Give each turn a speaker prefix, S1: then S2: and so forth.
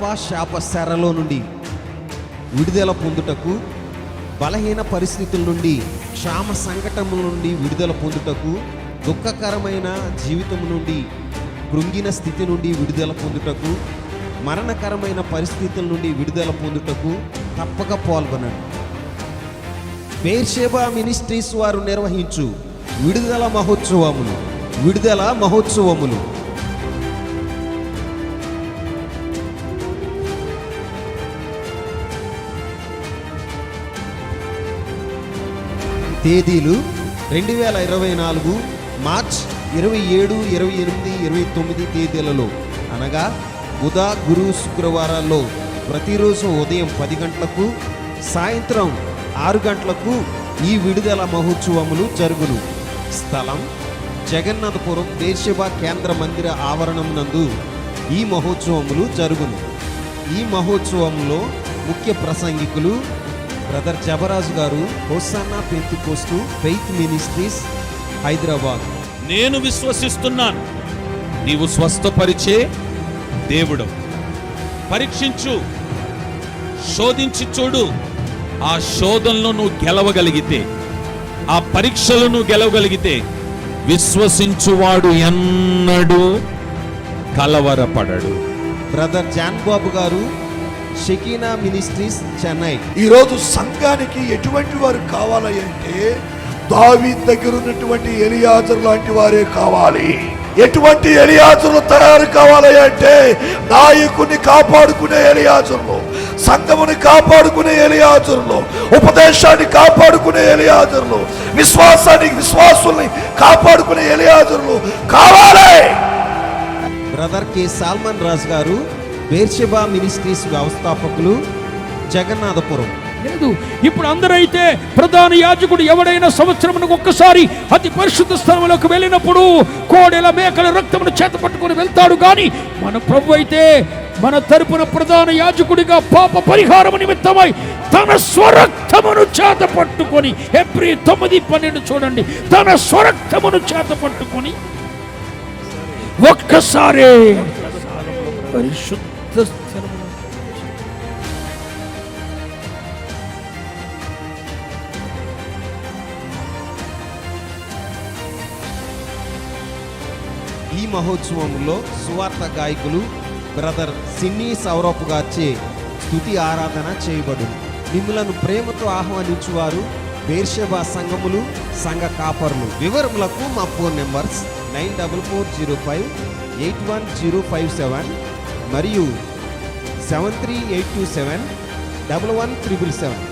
S1: పాప శాప శరలో నుండి విడుదల పొందుటకు బలహీన పరిస్థితుల నుండి క్షామ సంకటముల నుండి విడుదల పొందుటకు దుఃఖకరమైన జీవితం నుండి కృంగిన స్థితి నుండి విడుదల పొందుటకు మరణకరమైన పరిస్థితుల నుండి విడుదల పొందుటకు తప్పక పాల్గొనండి. బేర్షేబా మినిస్ట్రీస్ వారు నిర్వహించు విడుదల మహోత్సవములు విడుదల మహోత్సవములు. తేదీలు రెండు వేల ఇరవై నాలుగు మార్చ్ ఇరవై ఏడు ఇరవై ఎనిమిది ఇరవై తొమ్మిది తేదీలలో. అనగా బుధ గురు శుక్రవారాల్లో ప్రతిరోజు ఉదయం పది గంటలకు సాయంత్రం ఆరు గంటలకు ఈ విడుదల మహోత్సవములు జరుగును. స్థలం జగన్నాథపురం దేశభా కేంద్ర మందిర ఆవరణం నందు ఈ మహోత్సవములు జరుగును. ఈ మహోత్సవంలో ముఖ్య ప్రసంగికులు బ్రదర్ జబరాజు గారు Hosanna Pentecostal Faith Ministries Hyderabad.
S2: నేను విశ్వసిస్తున్నాను. నీవు స్వస్థపరిచే దేవుడు. పరీక్షించు. శోధించి చూడు. ఆ శోధనలో నువ్వు గెలవగలిగితే ఆ పరీక్షలు నువ్వు గెలవగలిగితే విశ్వసించువాడు ఎన్నడూ కలవరపడడు.
S1: బ్రదర్ జాన్ బాబు గారు షకీనా మినిస్ట్రీస్ చెన్నై.
S3: ఈరోజు సంఘానికి ఎటువంటి వారు కావాలి అంటే దావి దగ్గర ఉన్నటువంటి ఎలియాజరు లాంటి వారే కావాలి. ఎటువంటి ఎలియాజరులు తయారు కావాలి అంటే నాయకుని కాపాడుకునే ఎలియాజరులు సంఘముని కాపాడుకునే ఎలియాజరులు ఉపదేశాన్ని కాపాడుకునే ఎలియాజరులు విశ్వాసాన్ని విశ్వాసుల్ని కాపాడుకునే ఎలియాజరులు కావాలి.
S1: బ్రదర్ కె సాల్మన్ రాజ్ గారు బేర్షెబా మినిస్ట్రీస్ వ్యవస్థాపకులు జగన్నాథపురం.
S4: లేదు ఇప్పుడు అందరైతే ప్రధాన యాజకుడు ఎవడైనా సంవత్సరమునకు ఒక్కసారి అతి పరిశుద్ధ స్థలంలోకి వెళ్ళినప్పుడు కోడెల మేకల రక్తమును చేత పట్టుకొని వెళ్తాడు. కానీ మన ప్రభు అయితే మన తరపున ప్రధాన యాజకుడిగా పాప పరిహారము నిమిత్తమై తన స్వరక్తమును చేత పట్టుకొని ఎప్రి తొమ్మిది పన్నెండు చూడండి తన స్వరక్తమును చేత పట్టుకొని ఒక్కసారే పరిశుద్ధ
S1: ఈ మహోత్సవంలో సువార్త గాయకులు బ్రదర్ సిన్నీ సౌరపు చే స్థుతి ఆరాధన చేయబడు మిమ్మలను ప్రేమతో ఆహ్వానించువారు బేర్షెబా సంఘములు సంఘ కాపర్లు. వివరములకు మా phone numbers nine double four zero five eight one zero five seven మరియు seven three eight two seven double one triple seven.